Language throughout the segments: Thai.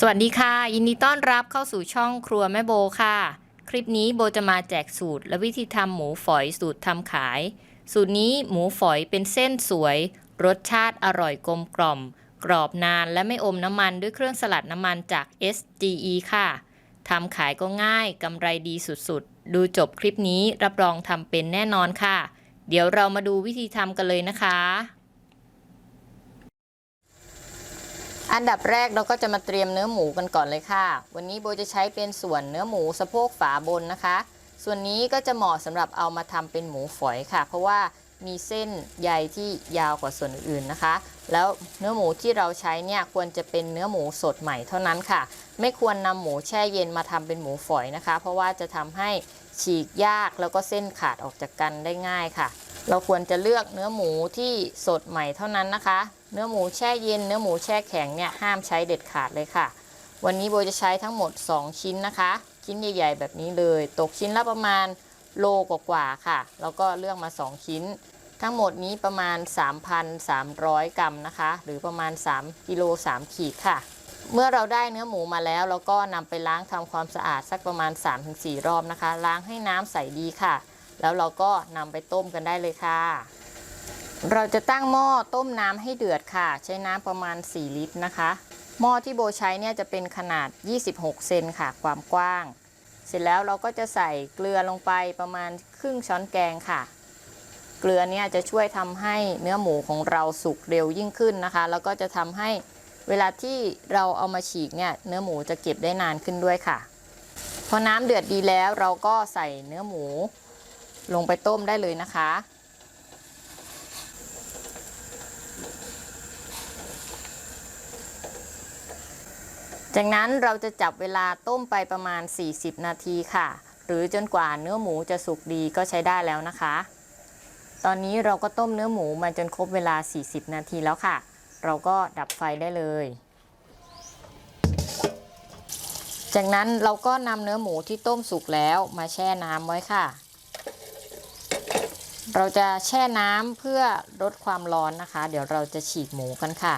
สวัสดีค่ะ ยินดีต้อนรับเข้าสู่ช่องครัวแม่โบค่ะ คลิปนี้โบจะมาแจกสูตร และวิธีทำหมูฝอยสูตรทำขาย สูตรนี้หมูฝอยเป็นเส้นสวย รสชาติอร่อยกลมกล่อม กรอบนานและไม่อมน้ำมันด้วยเครื่องสลัดน้ำมันจาก SGE ค่ะทำขายก็ง่ายกำไรดีสุดๆ ดูจบคลิปนี้รับรองทำเป็นแน่นอนค่ะ เดี๋ยวเรามาดูวิธีทำกันเลยนะคะ อันดับแรกเราก็จะมาเตรียมเนื้อหมูกันก่อนเลยค่ะ วันนี้โบจะใช้เป็นส่วนเนื้อหมูสะโพกฝาบนนะคะ ส่วนนี้ก็จะเหมาะสำหรับเอามาทำเป็นหมูฝอยค่ะ เพราะว่ามีเส้นใยที่ยาวกว่าส่วนอื่นนะคะ แล้วเนื้อหมูที่เราใช้เนี่ยควรจะเป็นเนื้อหมูสดใหม่เท่านั้นค่ะ ไม่ควรนำหมูแช่เย็นมาทำเป็นหมูฝอยนะคะ เพราะว่าจะทำให้ฉีกยากแล้วก็เส้นขาดออกจากกันได้ง่ายค่ะ เราควรจะเลือกเนื้อหมูที่สดใหม่เท่านั้นนะคะ เนื้อหมูแช่เย็น เนื้อหมูแช่แข็งเนี่ยห้ามใช้เด็ดขาดเลยค่ะ วันนี้โบจะใช้ทั้งหมด 2 ชิ้นนะคะ ชิ้นใหญ่ ๆ แบบนี้เลย ตกชิ้นละประมาณโลกว่าๆค่ะ แล้วก็เลือกมา 2 ชิ้น ทั้งหมดนี้ประมาณ 3,300 กรัมนะคะ หรือประมาณ3กิโล3ขีดค่ะ เมื่อเราได้เนื้อหมูมาแล้วเราก็นำไปล้างทำความสะอาดสักประมาณ 3-4 รอบนะคะ ล้างให้น้ำใสดีค่ะ แล้วเราก็นำไปต้มกันได้เลยค่ะ เราจะตั้งหม้อต้มน้ำให้เดือดค่ะ ใช้น้ำประมาณ 4 ลิตรนะคะ หม้อที่โบใช้เนี่ยจะเป็นขนาด 26 เซนค่ะ ความกว้าง เสร็จแล้วเราก็จะใส่เกลือลงไปประมาณครึ่งช้อนแกงค่ะ เกลือเนี่ยจะช่วยทำให้เนื้อหมูของเราสุกเร็วยิ่งขึ้นนะคะ แล้วก็จะทำให้เวลาที่เราเอามาฉีกเนี่ยเนื้อหมูจะเก็บได้นานขึ้นด้วยค่ะ พอน้ำเดือดดีแล้วเราก็ใส่เนื้อหมูลงไปต้มได้เลยนะคะ จากนั้นเราจะจับเวลาต้มไปประมาณ 40 นาทีค่ะ หรือจนกว่าเนื้อหมูจะสุกดีก็ใช้ได้แล้วนะคะ ตอนนี้เราก็ต้มเนื้อหมูมาจนครบเวลา 40 นาทีแล้วค่ะ เราก็ดับไฟได้เลย จากนั้นเราก็นำเนื้อหมูที่ต้มสุกแล้วมาแช่น้ำไว้ค่ะ เราจะแช่น้ำเพื่อลดความร้อนนะคะ เดี๋ยวเราจะฉีกหมูกันค่ะ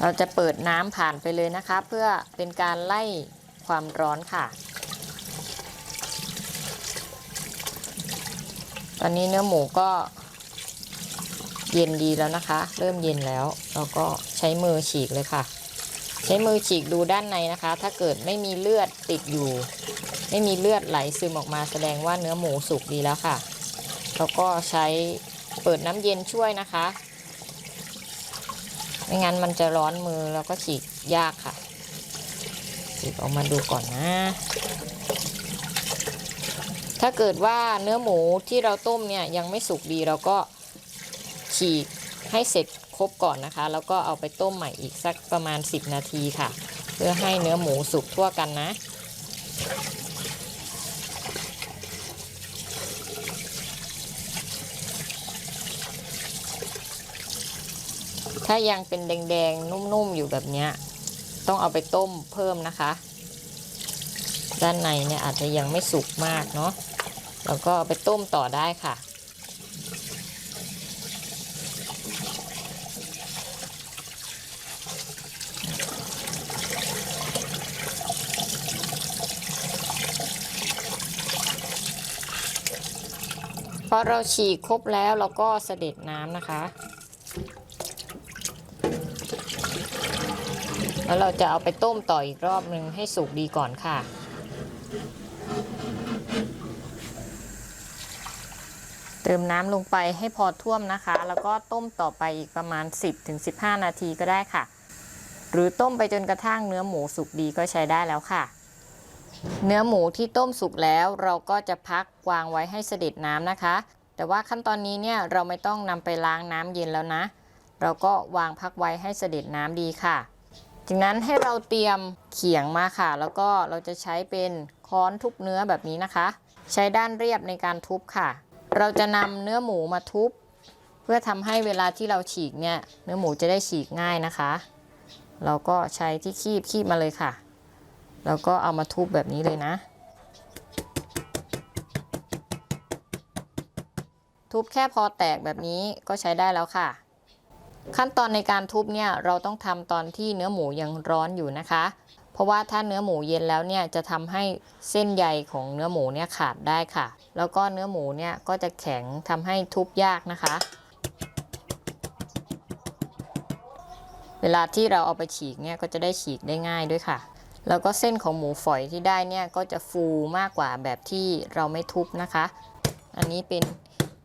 เราจะเปิดน้ำผ่านไปเลยนะคะ เพื่อเป็นการไล่ความร้อนค่ะ ตอนนี้เนื้อหมูก็เย็นดีแล้วนะคะ เริ่มเย็นแล้ว เราก็ใช้มือฉีกเลยค่ะ ใช้มือฉีกดูด้านในนะคะ ถ้าเกิดไม่มีเลือดติดอยู่ ไม่มีเลือดไหลซึมออกมาแสดงว่าเนื้อหมูสุกดีแล้วค่ะ แล้วก็ใช้เปิดน้ำเย็นช่วยนะคะ ไม่งั้นมันจะร้อนมือแล้วก็ฉีกยากค่ะ ฉีกออกมาดูก่อนนะ ถ้าเกิดว่าเนื้อหมูที่เราต้มเนี่ยยังไม่สุกดีเราก็ฉีกให้เสร็จครบก่อนนะคะ แล้วก็เอาไปต้มใหม่อีกสักประมาณ 10 นาทีค่ะ เพื่อให้เนื้อหมูสุกทั่วกันนะ ถ้ายังเป็นแดงๆ นุ่มๆ อยู่แบบเนี้ย ต้องเอาไปต้มเพิ่มนะคะ ด้านในเนี่ยอาจจะยังไม่สุกมากเนาะแล้วก็เอาไปต้มต่อได้ค่ะ พอเราฉีกครบแล้วเราก็เสด็จน้ำนะคะ แล้วเราจะเอาไปต้มต่ออีกรอบหนึ่งให้สุกดีก่อนค่ะ เติมน้ำลงไปให้พอท่วมนะคะ แล้วก็ต้มต่อไปอีกประมาณ 10-15 นาทีก็ได้ค่ะ หรือต้มไปจนกระทั่งเนื้อหมูสุกดีก็ใช้ได้แล้วค่ะ เนื้อหมูที่ต้มสุกแล้วเราก็จะพักวางไว้ให้เสด็จน้ำนะคะ แต่ว่าขั้นตอนนี้เนี่ยเราไม่ต้องนำไปล้างน้ำเย็นแล้วนะ เราก็วางพักไว้ให้เสด็จน้ำดีค่ะ จากนั้นให้เราเตรียมเขียงมาค่ะ แล้วก็เราจะใช้เป็นค้อนทุบเนื้อแบบนี้นะคะ ใช้ด้านเรียบในการทุบค่ะ เราจะนำเนื้อหมูมาทุบ เพื่อทำให้เวลาที่เราฉีกเนี่ย เนื้อหมูจะได้ฉีกง่ายนะคะ เราก็ใช้ที่คีบคีบมาเลยค่ะ แล้วก็เอามาทุบแบบนี้เลยนะ ทุบแค่พอแตกแบบนี้ก็ใช้ได้แล้วค่ะ ขั้นตอนในการทุบเนี่ยเราต้องทำตอนที่เนื้อหมูยังร้อนอยู่นะคะ เพราะว่าถ้าเนื้อหมูเย็นแล้วเนี่ยจะทำให้เส้นใยของเนื้อหมูเนี่ยขาดได้ค่ะ แล้วก็เนื้อหมูเนี่ยก็จะแข็งทำให้ทุบยากนะคะ เวลาที่เราเอาไปฉีกเนี่ยก็จะได้ฉีกได้ง่ายด้วยค่ะ แล้วก็เส้นของหมูฝอยที่ได้เนี่ยก็จะฟูมากกว่าแบบที่เราไม่ทุบนะคะ อันนี้เป็น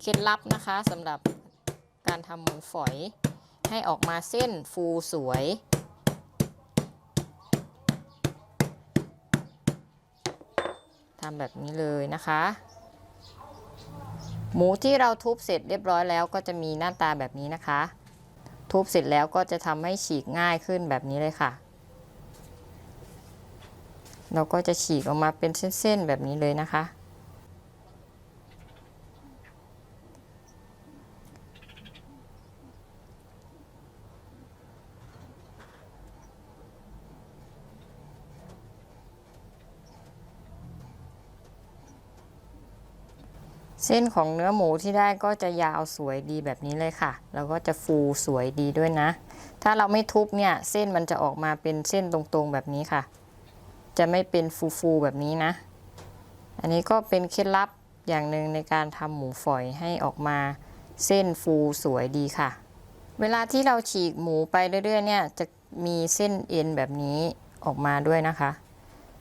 เคล็ดลับนะคะสำหรับการทำหมูฝอย ให้ออกมาเส้นฟูสวย ทำแบบนี้เลยนะคะ หมูที่เราทุบเสร็จเรียบร้อยแล้วก็จะมีหน้าตาแบบนี้นะคะ ทุบเสร็จแล้วก็จะทำให้ฉีกง่ายขึ้นแบบนี้เลยค่ะ เราก็จะฉีกออกมาเป็นเส้นๆแบบนี้เลยนะคะ เส้นของเนื้อหมูที่ได้ก็จะยาวสวยดีแบบนี้เลยค่ะ แล้วก็จะฟูสวยดีด้วยนะ ถ้าเราไม่ทุบเนี่ยเส้นมันจะออกมาเป็นเส้นตรงๆแบบนี้ค่ะ จะไม่เป็นฟูๆแบบนี้นะ อันนี้ก็เป็นเคล็ดลับอย่างหนึ่งในการทำหมูฝอยให้ออกมาเส้นฟูสวยดีค่ะ เวลาที่เราฉีกหมูไปเรื่อยๆเนี่ยจะมีเส้นเอ็นแบบนี้ออกมาด้วยนะคะ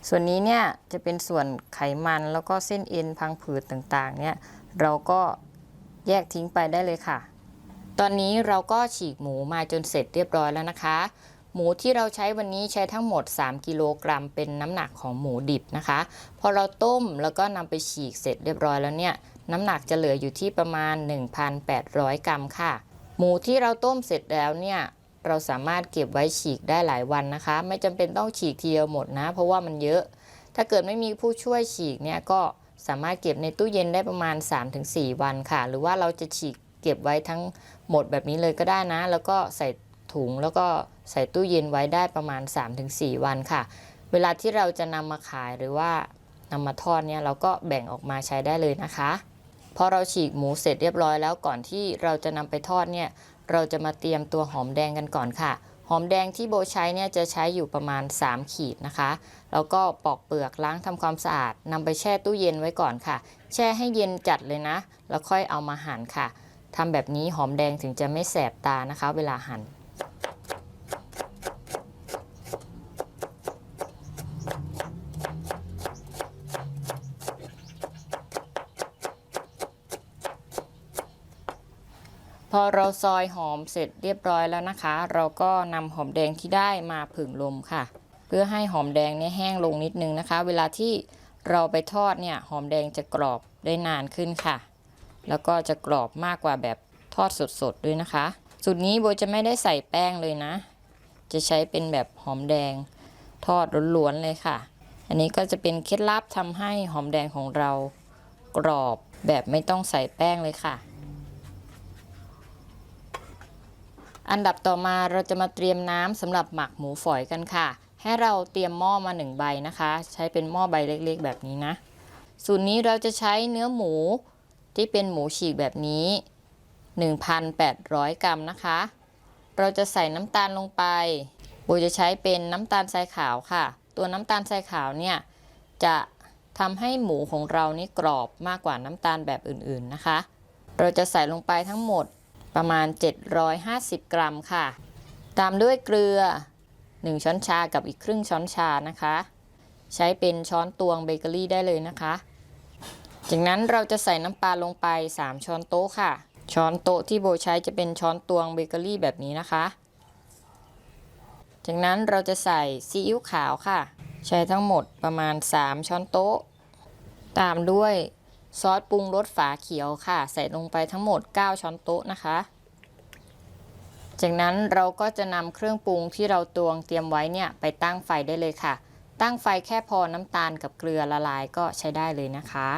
ส่วนนี้เนี่ยจะเป็นส่วนไขมันแล้วก็เส้นเอ็นพังผืดต่างๆเนี่ยเราก็แยกทิ้งไปได้เลยค่ะ ตอนนี้เราก็ฉีกหมูมาจนเสร็จเรียบร้อยแล้วนะคะ หมูที่เราใช้วันนี้ใช้ทั้งหมด 3 กิโลกรัมเป็นน้ำหนักของหมูดิบนะคะ พอเราต้มแล้วก็นำไปฉีกเสร็จเรียบร้อยแล้วเนี่ยน้ำหนักจะเหลืออยู่ที่ประมาณ 1,800 กรัมค่ะ หมูที่เราต้มเสร็จแล้วเนี่ย เราสามารถเก็บไว้ฉีกได้หลายวันนะคะ ไม่จำเป็นต้องฉีกทีเดียวหมดนะ เพราะว่ามันเยอะ ถ้าเกิดไม่มีผู้ช่วยฉีกเนี่ยก็สามารถเก็บในตู้เย็นได้ประมาณ 3-4 วันค่ะ หรือว่าเราจะฉีกเก็บไว้ทั้งหมดแบบนี้เลยก็ได้นะ แล้วก็ใส่ถุงแล้วก็ใส่ตู้เย็นไว้ได้ประมาณ 3-4 วันค่ะ เวลาที่เราจะนำมาขายหรือว่านำมาทอดเนี่ยเราก็แบ่งออกมาใช้ได้เลยนะคะพอเราฉีกหมูเสร็จเรียบร้อยแล้วก่อนที่เราจะนำไปทอดเนี่ย เราจะมาเตรียมตัวหอมแดงกันก่อนค่ะ หอมแดงที่โบใช้เนี่ยจะใช้อยู่ประมาณ 3 ขีดนะคะ แล้วก็ปอกเปลือกล้างทำความสะอาดนำไปแช่ตู้เย็นไว้ก่อนค่ะ แช่ให้เย็นจัดเลยนะ แล้วค่อยเอามาหั่นค่ะทำแบบนี้หอมแดงถึงจะไม่แสบตานะคะ เวลาหั่น พอเราซอยหอมเสร็จเรียบร้อยแล้วนะคะ เราก็นำหอมแดงที่ได้มาผึ่งลมค่ะ เพื่อให้หอมแดงเนี่ยแห้งลงนิดนึงนะคะ เวลาที่เราไปทอดเนี่ยหอมแดงจะกรอบได้นานขึ้นค่ะ แล้วก็จะกรอบมากกว่าแบบทอดสดๆด้วยนะคะ สูตรนี้โบจะไม่ได้ใส่แป้งเลยนะ จะใช้เป็นแบบหอมแดงทอดล้วนๆเลยค่ะ อันนี้ก็จะเป็นเคล็ดลับทำให้หอมแดงของเรากรอบแบบไม่ต้องใส่แป้งเลยค่ะ อันดับต่อมาเราจะมาเตรียมน้ำสำหรับหมักหมูฝอยกันค่ะ ให้เราเตรียมหม้อมาหนึ่งใบนะคะ ใช้เป็นหม้อใบเล็กๆ แบบนี้นะ สูตรนี้เราจะใช้เนื้อหมูที่เป็นหมูฉีกแบบนี้ 1,800 กรัมนะคะ เราจะใส่น้ำตาลลงไปโบจะใช้เป็นน้ำตาลทรายขาวค่ะ ตัวน้ำตาลทรายขาวเนี่ยจะทำให้หมูของเรานี่กรอบมากกว่าน้ำตาลแบบอื่นๆนะคะ เราจะใส่ลงไปทั้งหมด ประมาณ 750 กรัมค่ะ ตามด้วยเกลือ 1 ช้อนชากับอีกครึ่งช้อนชานะคะ ใช้เป็นช้อนตวงเบเกอรี่ได้เลยนะคะ จากนั้นเราจะใส่น้ำปลาลงไป 3 ช้อนโต๊ะค่ะ ช้อนโต๊ะที่โบใช้จะเป็นช้อนตวงเบเกอรี่แบบนี้นะคะ จากนั้นเราจะใส่ซีอิ๊วขาวค่ะ ใช้ทั้งหมดประมาณ 3 ช้อนโต๊ะ ตามด้วย ซอสปรุงรสฝาเขียวค่ะ ใส่ลงไปทั้งหมด 9 ช้อนโต๊ะนะคะ จากนั้นเราก็จะนำเครื่องปรุงที่เราตวงเตรียมไว้เนี่ยไปตั้งไฟได้เลยค่ะ ตั้งไฟแค่พอน้ำตาลกับเกลือละลายก็ใช้ได้เลยนะคะ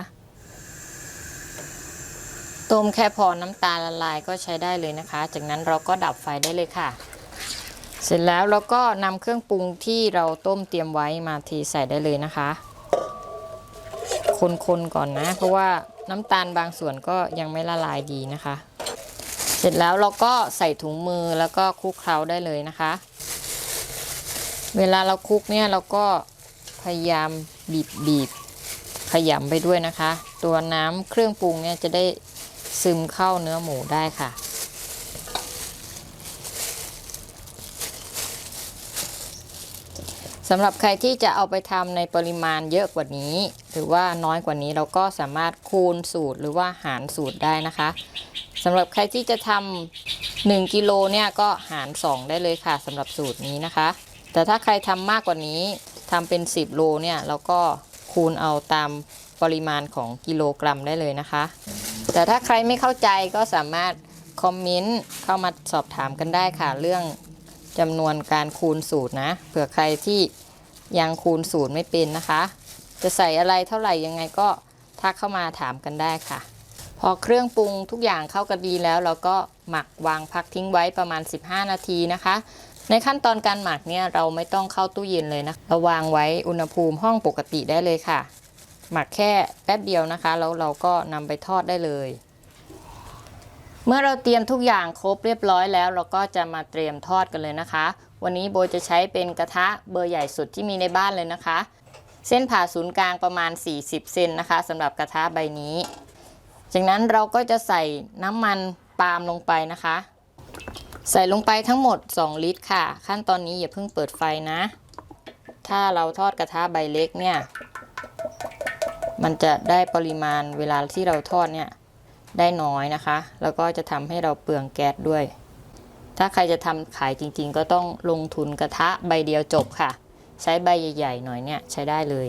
ต้มแค่พอน้ำตาลละลายก็ใช้ได้เลยนะคะ จากนั้นเราก็ดับไฟได้เลยค่ะ เสร็จแล้วเราก็นำเครื่องปรุงที่เราต้มเตรียมไว้มาเทใส่ได้เลยนะคะ คนๆก่อนนะ เพราะว่าน้ำตาลบางส่วนก็ยังไม่ละลายดีนะคะ เสร็จแล้วเราก็ใส่ถุงมือแล้วก็คลุกเคล้าได้เลยนะคะ เวลาเราคลุกเนี่ยเราก็พยายามบีบบีบขยำไปด้วยนะคะ ตัวน้ำเครื่องปรุงเนี่ยจะได้ซึมเข้าเนื้อหมูได้ค่ะ สำหรับใครที่จะเอาไปทำในปริมาณเยอะกว่านี้ หรือว่าน้อยกว่านี้เราก็สามารถคูณสูตรหรือว่าหารสูตรได้นะคะสำหรับใครที่จะทำ1กิโลเนี่ยก็หาร 2 ได้เลยค่ะสำหรับสูตรนี้นะคะ แต่ถ้าใครทำมากกว่านี้ทำเป็น 10 โลเนี่ยเราก็คูณเอาตามปริมาณของกิโลกรัมได้เลยนะคะ แต่ถ้าใครไม่เข้าใจก็สามารถคอมเมนต์เข้ามาสอบถามกันได้ค่ะเรื่อง จำนวนการคูณสูตรนะ เผื่อใครที่ยังคูณสูตรไม่เป็นนะคะ จะใส่อะไรเท่าไหร่ยังไงก็ทักเข้ามาถามกันได้ค่ะ พอเครื่องปรุงทุกอย่างเข้ากันดีแล้ว เราก็หมักวางพักทิ้งไว้ประมาณ 15 นาทีนะคะ ในขั้นตอนการหมักเนี่ยเราไม่ต้องเข้าตู้เย็นเลยนะเราวางไว้อุณหภูมิห้องปกติได้เลยค่ะ หมักแค่แป๊บเดียวนะคะแล้วเราก็นำไปทอดได้เลย เมื่อเราเตรียมทุกอย่างครบเรียบร้อยแล้ว เราก็จะมาเตรียมทอดกันเลยนะคะ วันนี้โบจะใช้เป็นกระทะเบอร์ใหญ่สุดที่มีในบ้านเลยนะคะ เส้นผ่าศูนย์กลางประมาณ 40 เซนนะคะสำหรับกระทะใบนี้ จากนั้นเราก็จะใส่น้ำมันปาล์มลงไปนะคะ ใส่ลงไปทั้งหมด 2 ลิตรค่ะ ขั้นตอนนี้อย่าเพิ่งเปิดไฟนะ ถ้าเราทอดกระทะใบเล็กเนี่ย มันจะได้ปริมาณเวลาที่เราทอดเนี่ย ได้น้อยนะคะ แล้วก็จะทำให้เราเปลืองแก๊สด้วย ถ้าใครจะทำขายจริงๆ ก็ต้องลงทุนกระทะใบเดียวจบค่ะ ใช้ใบใหญ่ๆหน่อยเนี่ยใช้ได้เลย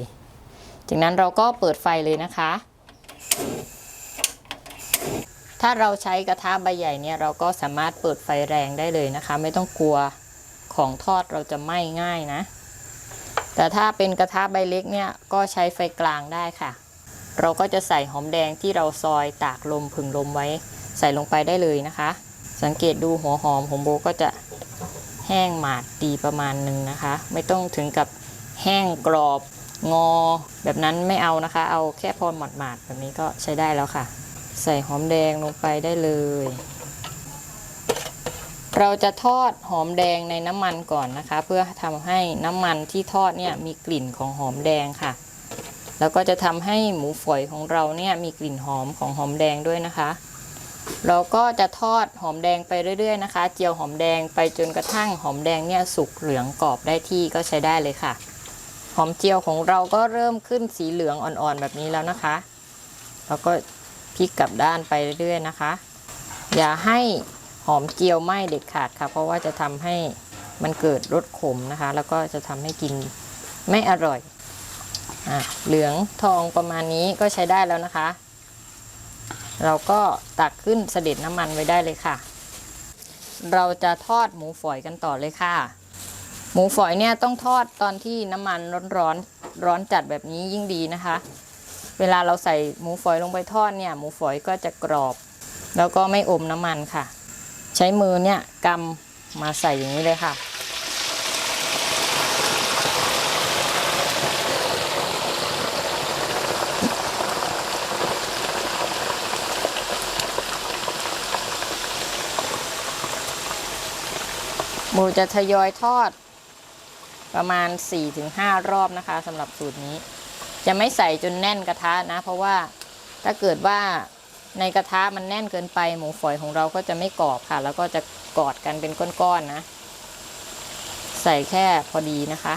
จากนั้นเราก็เปิดไฟเลยนะคะ ถ้าเราใช้กระทะใบใหญ่เนี่ยเราก็สามารถเปิดไฟแรงได้เลยนะคะ ไม่ต้องกลัวของทอดเราจะไหม้ง่ายนะ แต่ถ้าเป็นกระทะใบเล็กเนี่ยก็ใช้ไฟกลางได้ค่ะ เราก็จะใส่หอมแดงที่เราซอยตากลมผึ่งลมไว้ ใส่ลงไปได้เลยนะคะ สังเกตดูหัวหอมของโบก็จะแห้งหมาดดีประมาณหนึ่งนะคะ ไม่ต้องถึงกับแห้งกรอบงอ แบบนั้นไม่เอานะคะ เอาแค่พอหมาดๆแบบนี้ก็ใช้ได้แล้วค่ะ ใส่หอมแดงลงไปได้เลย เราจะทอดหอมแดงในน้ำมันก่อนนะคะ เพื่อทำให้น้ำมันที่ทอดเนี่ยมีกลิ่นของหอมแดงค่ะ แล้วก็จะทำให้หมูฝอยของเราเนี่ยมีกลิ่นหอมของหอมแดงด้วยนะคะ เราก็จะทอดหอมแดงไปเรื่อย ๆ นะคะ เจียวหอมแดงไปจนกระทั่งหอมแดงเนี่ยสุกเหลืองกรอบได้ที่ก็ใช้ได้เลยค่ะ หอมเจียวของเราก็เริ่มขึ้นสีเหลืองอ่อนๆแบบนี้แล้วนะคะ แล้วก็พลิกกลับด้านไปเรื่อยๆนะคะ อย่าให้หอมเจียวไหม้เด็ดขาดค่ะ เพราะว่าจะทำให้มันเกิดรสขมนะคะ แล้วก็จะทำให้กินไม่อร่อย อะเหลืองทองประมาณนี้ก็ใช้ได้แล้วนะคะ เราก็ตักขึ้นเสด็จน้ำมันไว้ได้เลยค่ะ เราจะทอดหมูฝอยกันต่อเลยค่ะ หมูฝอยเนี่ยต้องทอดตอนที่น้ำมันร้อนๆร้อนจัดแบบนี้ยิ่งดีนะคะ เวลาเราใส่หมูฝอยลงไปทอดเนี่ย หมูฝอยก็จะกรอบ แล้วก็ไม่อมน้ำมันค่ะ ใช้มือเนี่ยกำมาใส่อย่างนี้เลยค่ะ หมูจะทยอยทอดประมาณ 4-5 รอบนะคะสำหรับสูตรนี้ จะไม่ใส่จนแน่นกระทะนะ เพราะว่าถ้าเกิดว่าในกระทะมันแน่นเกินไป หมูฝอยของเราก็จะไม่กรอบค่ะ แล้วก็จะกอดกันเป็นก้อนๆนะใส่แค่พอดีนะคะ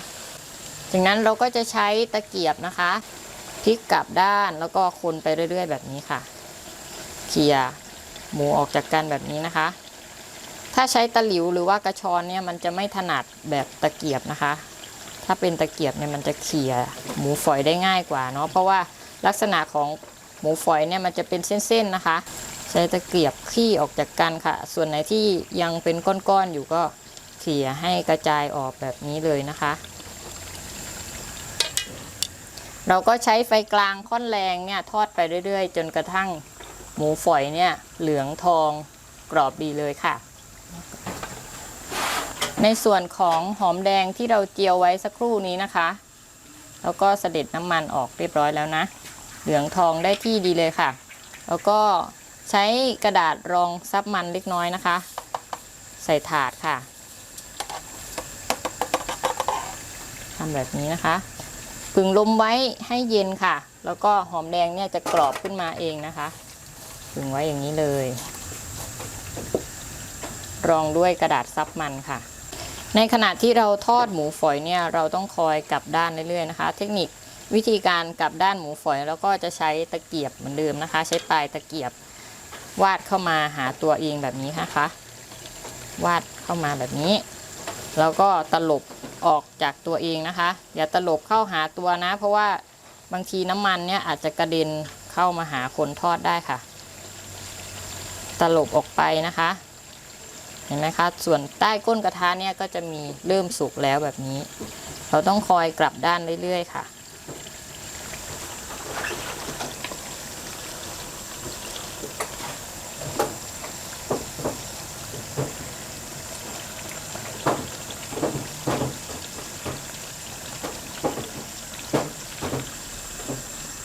จากนั้นเราก็จะใช้ตะเกียบนะคะพลิกกลับด้านแล้วก็คนไปเรื่อย ๆ แบบนี้ค่ะเขี่ยหมูออกจากกันแบบนี้นะคะ ถ้าใช้ตะหลิวหรือว่ากระชอนเนี่ยมันจะไม่ถนัดแบบตะเกียบนะคะ ถ้าเป็นตะเกียบเนี่ยมันจะเขี่ยหมูฝอยได้ง่ายกว่าเนาะเพราะว่าลักษณะของหมูฝอยเนี่ยมันจะเป็นเส้นๆนะคะ ใช้ตะเกียบขี้ออกจากกันค่ะ ส่วนไหนที่ยังเป็นก้อนๆอยู่ก็เขี่ยให้กระจายออกแบบนี้เลยนะคะ เราก็ใช้ไฟกลางค่อนแรงเนี่ยทอดไปเรื่อยๆ จนกระทั่งหมูฝอยเนี่ยเหลืองทองกรอบดีเลยค่ะ ในส่วนของหอมแดงที่เราเจียวไว้สักครู่นี้นะคะ แล้วก็เสด็จน้ำมันออกเรียบร้อยแล้วนะ เหลืองทองได้ที่ดีเลยค่ะ แล้วก็ใช้กระดาษรองซับมันเล็กน้อยนะคะ ใส่ถาดค่ะทำแบบนี้นะคะผึ่งลมไว้ให้เย็นค่ะ แล้วก็หอมแดงเนี่ยจะกรอบขึ้นมาเองนะคะผึ่งไว้อย่างนี้เลย รองด้วยกระดาษซับมันค่ะ ในขณะที่เราทอดหมูฝอยเนี่ยเราต้องคอยกลับด้านเรื่อยๆนะคะ เทคนิควิธีการกลับด้านหมูฝอยแล้วก็จะใช้ตะเกียบเหมือนเดิมนะคะ ใช้ปลายตะเกียบ วาดเข้ามาหาตัวเองแบบนี้นะคะ วาดเข้ามาแบบนี้ แล้วก็ตลบออกจากตัวเองนะคะ อย่าตลบเข้าหาตัวนะ เพราะว่าบางทีน้ำมันเนี่ยอาจจะกระเด็นเข้ามาหาคนทอดได้ค่ะ ตลบออกไปนะคะ เห็นไหมคะ ส่วนใต้ก้นกระทะเนี่ยก็จะมีเริ่มสุกแล้วแบบนี้ เราต้องคอยกลับด้านเรื่อยๆค่ะ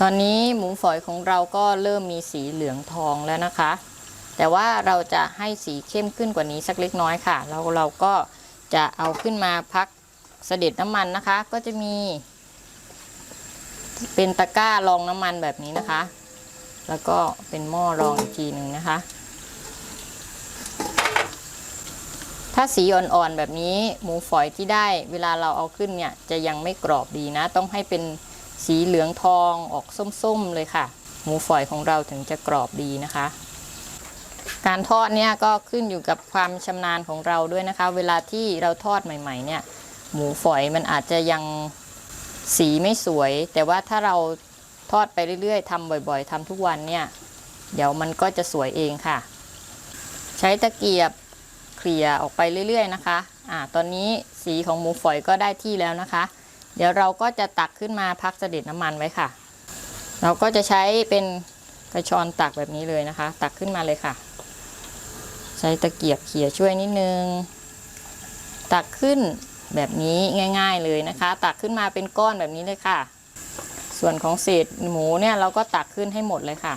ตอนนี้หมูฝอยของเราก็เริ่มมีสีเหลืองทองแล้วนะคะ แต่ว่าเราจะให้สีเข้มขึ้นกว่านี้สักเล็กน้อยค่ะ เราเราก็จะเอาขึ้นมาพักเสด็จน้ำมันนะคะ ก็จะมี เป็นตะกร้ารองน้ำมันแบบนี้นะคะ แล้วก็เป็นหม้อรองอีกทีหนึ่งนะคะ ถ้าสีอ่อนๆแบบนี้หมูฝอยที่ได้เวลาเราเอาขึ้นเนี่ยจะยังไม่กรอบดีนะ ต้องให้เป็นสีเหลืองทองออกส้มๆเลยค่ะ หมูฝอยของเราถึงจะกรอบดีนะคะ การทอดเนี่ยก็ขึ้นอยู่กับความชำนาญของเราด้วยนะคะ เวลาที่เราทอดใหม่ ๆ เนี่ย หมูฝอยมันอาจจะยังสีไม่สวย แต่ว่าถ้าเราทอดไปเรื่อยๆทำบ่อยๆทำทุกวันเนี่ย เดี๋ยวมันก็จะสวยเองค่ะ ใช้ตะเกียบเคลียออกไปเรื่อยๆนะคะอ่าตอนนี้สีของหมูฝอยก็ได้ที่แล้วนะคะ เดี๋ยวเราก็จะตักขึ้นมาพักเสด็จน้ำมันไว้ค่ะ เราก็จะใช้เป็นกระชอนตักแบบนี้เลยนะคะ ตักขึ้นมาเลยค่ะ ใช้ตะเกียบเขี่ยช่วยนิดนึง ตักขึ้นแบบนี้ง่าย ๆเลยนะคะ ตักขึ้นมาเป็นก้อนแบบนี้เลยค่ะ ส่วนของเศษหมูเนี่ยเราก็ตักขึ้นให้หมดเลยค่ะ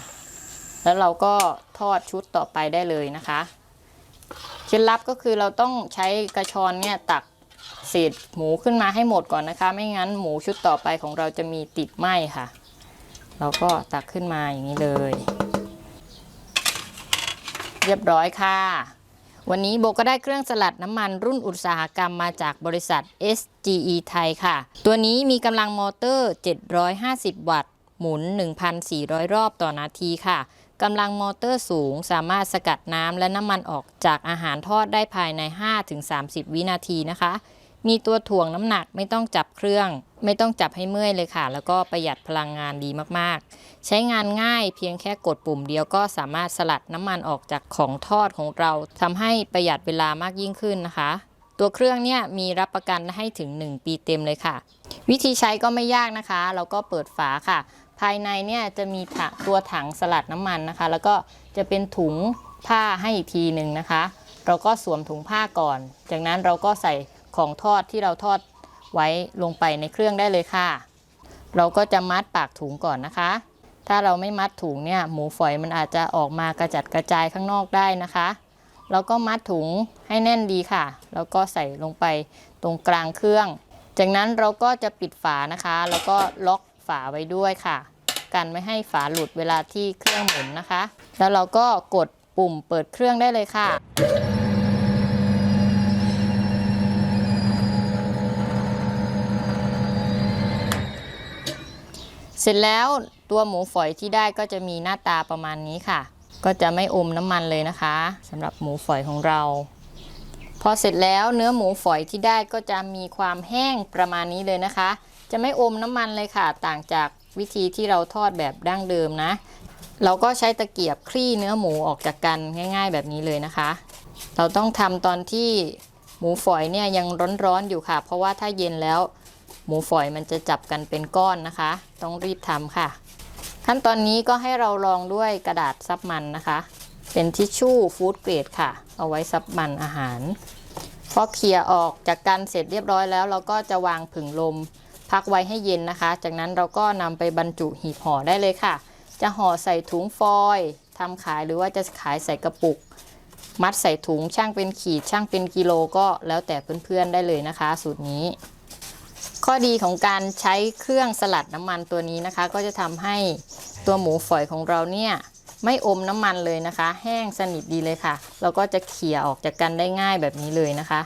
แล้วเราก็ทอดชุดต่อไปได้เลยนะคะเคล็ดลับก็คือเราต้องใช้กระชอนเนี่ยตักเศษหมูขึ้นมาให้หมดก่อนนะคะ ไม่งั้นหมูชุดต่อไปของเราจะมีติดไหมค่ะ เราก็ตักขึ้นมาอย่างนี้เลย เรียบร้อยค่ะ วันนี้โบก็ได้เครื่องสลัดน้ำมันรุ่นอุตสาหกรรมมาจากบริษัท SGE ไทยค่ะ ตัวนี้มีกำลังมอเตอร์ 750 วัตต์ หมุน 1,400 รอบต่อนาทีค่ะกำลังมอเตอร์สูงสามารถสกัดน้ำและน้ำมันออกจากอาหารทอดได้ภายใน 5-30 วินาทีนะคะ มีตัวถ่วงน้ำหนักไม่ต้องจับเครื่อง ไม่ต้องจับให้เมื่อยเลยค่ะ แล้วก็ประหยัดพลังงานดีมากๆ ใช้งานง่ายเพียงแค่กดปุ่มเดียวก็สามารถสลัดน้ำมันออกจากของทอดของเราทำให้ประหยัดเวลามากยิ่งขึ้นนะคะ ตัวเครื่องเนี่ยมีรับประกันให้ถึง 1 ปีเต็มเลยค่ะ วิธีใช้ก็ไม่ยากนะคะ เราก็เปิดฝาค่ะ ภายในเนี่ยจะมีถังตัวถังสลัดน้ำมันนะคะ แล้วก็จะเป็นถุงผ้าให้อีกทีหนึ่งนะคะ เราก็สวมถุงผ้าก่อน จากนั้นเราก็ใส่ของทอดที่เราทอด ไว้ลงไปในเครื่องได้เลยค่ะ เราก็จะมัดปากถุงก่อนนะคะ ถ้าเราไม่มัดถุงเนี่ยหมูฝอยมันอาจจะออกมากระจัดกระจายข้างนอกได้นะคะเราก็มัดถุงให้แน่นดีค่ะ แล้วก็ใส่ลงไปตรงกลางเครื่อง จากนั้นเราก็จะปิดฝานะคะ แล้วก็ล็อกฝาไว้ด้วยค่ะกันไม่ให้ฝาหลุดเวลาที่เครื่องหมุนนะคะ แล้วเราก็กดปุ่มเปิดเครื่องได้เลยค่ะ สร็จแล้วตัวหมูฝอยที่ได้ก็จะมีหน้าตาประมาณนี้ค่ะ ก็จะไม่อมน้ำมันเลยนะคะสำหรับหมูฝอยของเรา พอเสร็จแล้วเนื้อหมูฝอยที่ได้ก็จะมีความแห้งประมาณนี้เลยนะคะ จะไม่อมน้ำมันเลยค่ะ ต่างจากวิธีที่เราทอดแบบดั้งเดิมนะ เราก็ใช้ตะเกียบคลี่เนื้อหมูออกจากกันง่ายๆ แบบนี้เลยนะคะ เราต้องทำตอนที่หมูฝอยเนี่ยยังร้อนๆอยู่ค่ะ เพราะว่าถ้าเย็นแล้ว หมูฝอยมันจะจับกันเป็นก้อนนะคะ ต้องรีบทำค่ะ ขั้นตอนนี้ก็ให้เรารองด้วยกระดาษซับมันนะคะ เป็นทิชชู่ฟู้ดเกรดค่ะ เอาไว้ซับมันอาหาร พอเคลียร์ออกจากกันเสร็จเรียบร้อยแล้ว เราก็จะวางผึ่งลม พักไว้ให้เย็นนะคะ จากนั้นเราก็นำไปบรรจุหีบห่อได้เลยค่ะ จะห่อใส่ถุงฟอยล์ทำขายหรือว่าจะขายใส่กระปุกมัดใส่ถุงช่างเป็นขีดช่างเป็นกิโลก็แล้วแต่เพื่อนๆได้เลยนะคะ สูตรนี้ ข้อดีของการใช้เครื่องสลัดน้ำมันตัวนี้นะคะ ก็จะทำให้ตัวหมูฝอยของเราเนี่ยไม่อมน้ำมันเลยนะคะ แห้งสนิทดีเลยค่ะ เราก็จะเขี่ยออกจากกันได้ง่ายแบบนี้เลยนะคะ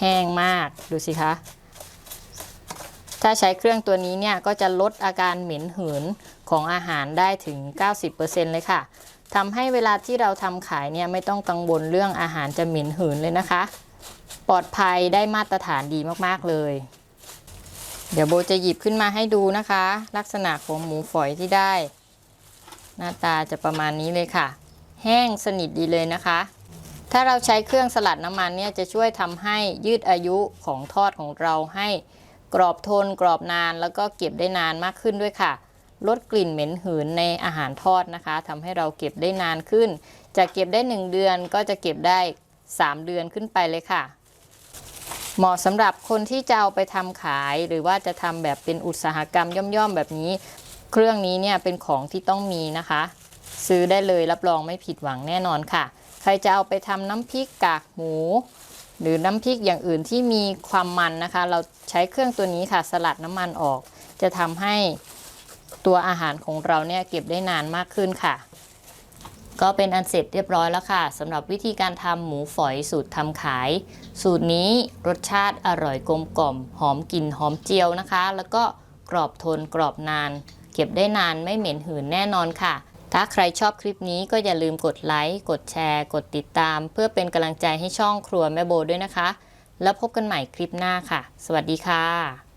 แห้งมากดูสิคะ ถ้าใช้เครื่องตัวนี้เนี่ยก็จะลดอาการเหม็นหืนของอาหารได้ถึง 90%เลยค่ะทำให้เวลาที่เราทำขายเนี่ยไม่ต้องกังวลเรื่องอาหารจะเหม็นหืนเลยนะคะ ปลอดภัยได้มาตรฐานดีมากๆเลย เดี๋ยวโบจะหยิบขึ้นมาให้ดูนะคะ ลักษณะของหมูฝอยที่ได้ หน้าตาจะประมาณนี้เลยค่ะ แห้งสนิทดีเลยนะคะ ถ้าเราใช้เครื่องสลัดน้ำมันเนี่ยจะช่วยทำให้ยืดอายุของทอดของเราให้กรอบทนกรอบนานแล้วก็เก็บได้นานมากขึ้นด้วยค่ะ ลดกลิ่นเหม็นหืนในอาหารทอดนะคะทำให้เราเก็บได้นานขึ้น จะเก็บได้ 1 เดือนก็จะเก็บได้ 3 เดือนขึ้นไปเลยค่ะ เหมาะสำหรับคนที่จะเอาไปทำขายหรือว่าจะทำแบบเป็นอุตสาหกรรมย่อมๆแบบนี้ เครื่องนี้เนี่ยเป็นของที่ต้องมีนะคะ ซื้อได้เลยรับรองไม่ผิดหวังแน่นอนค่ะ ใครจะเอาไปทำน้ำพริกกากหมู หรือน้ำพริกอย่างอื่นที่มีความมันนะคะ เราใช้เครื่องตัวนี้ค่ะสลัดน้ำมันออก จะทำให้ตัวอาหารของเราเนี่ยเก็บได้นานมากขึ้นค่ะ ก็เป็นอันเสร็จเรียบร้อยแล้วค่ะสำหรับวิธีการทำหมูฝอยสูตรทำขาย สูตรนี้รสชาติอร่อยกลมกล่อม หอมกลิ่นหอมเจียวนะคะ แล้วก็กรอบทนกรอบนาน เก็บได้นานไม่เหม็นหืนแน่นอนค่ะ ถ้าใครชอบคลิปนี้ก็อย่าลืมกดไลค์กดแชร์ กดติดตาม เพื่อเป็นกำลังใจให้ช่องครัวแม่โบด้วยนะคะ แล้วพบกันใหม่คลิปหน้าค่ะ สวัสดีค่ะ